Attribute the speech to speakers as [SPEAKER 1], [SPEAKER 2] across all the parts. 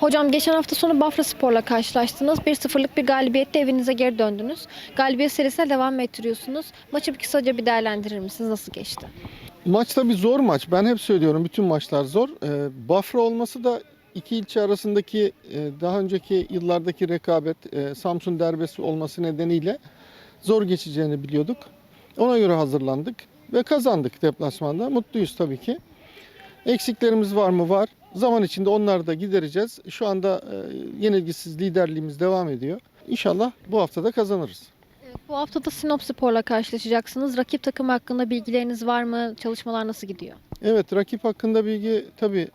[SPEAKER 1] Hocam geçen hafta sonu Bafra Spor'la karşılaştınız. 1-0'lık bir galibiyette evinize geri döndünüz. Galibiyet serisine devam ettiriyorsunuz? Maçı bir kısaca bir değerlendirir misiniz? Nasıl geçti?
[SPEAKER 2] Maç tabii zor maç. Ben hep söylüyorum bütün maçlar zor. Ee, Bafra olması da iki ilçe arasındaki e, daha önceki yıllardaki rekabet e, Samsun derbisi olması nedeniyle zor geçeceğini biliyorduk. Ona göre hazırlandık ve kazandık deplasmanda. Mutluyuz tabii ki. Eksiklerimiz var mı? Var. Zaman içinde onları da gidereceğiz. Şu anda e, yenilgisiz liderliğimiz devam ediyor. İnşallah bu hafta da kazanırız.
[SPEAKER 1] Bu hafta da Sinop Spor'la karşılaşacaksınız. Rakip takım hakkında bilgileriniz var mı? Çalışmalar nasıl gidiyor?
[SPEAKER 2] Evet rakip hakkında bilgi tabii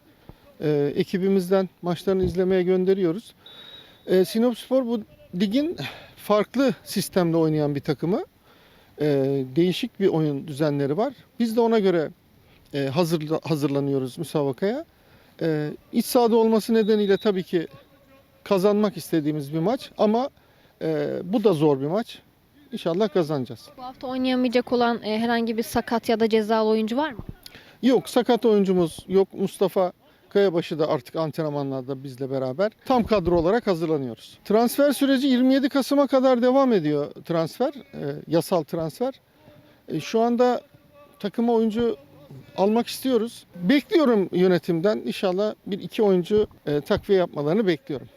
[SPEAKER 2] e, ekibimizden maçlarını izlemeye gönderiyoruz. E, Sinopspor bu ligin farklı sistemde oynayan bir takımı. E, değişik bir oyun düzenleri var. Biz de ona göre e, hazırla, hazırlanıyoruz müsabakaya. E, iç sahada olması nedeniyle tabii ki kazanmak istediğimiz bir maç ama e, bu da zor bir maç. İnşallah kazanacağız.
[SPEAKER 1] Bu hafta oynayamayacak olan e, herhangi bir sakat ya da cezalı oyuncu var mı?
[SPEAKER 2] Yok sakat oyuncumuz yok. Mustafa Kayabaşı da artık antrenmanlarda bizle beraber. Tam kadro olarak hazırlanıyoruz. Transfer süreci 27 Kasım'a kadar devam ediyor transfer. e, yasal transfer. E, şu anda takıma oyuncu almak istiyoruz. Bekliyorum yönetimden. İnşallah bir iki oyuncu e, takviye yapmalarını bekliyorum.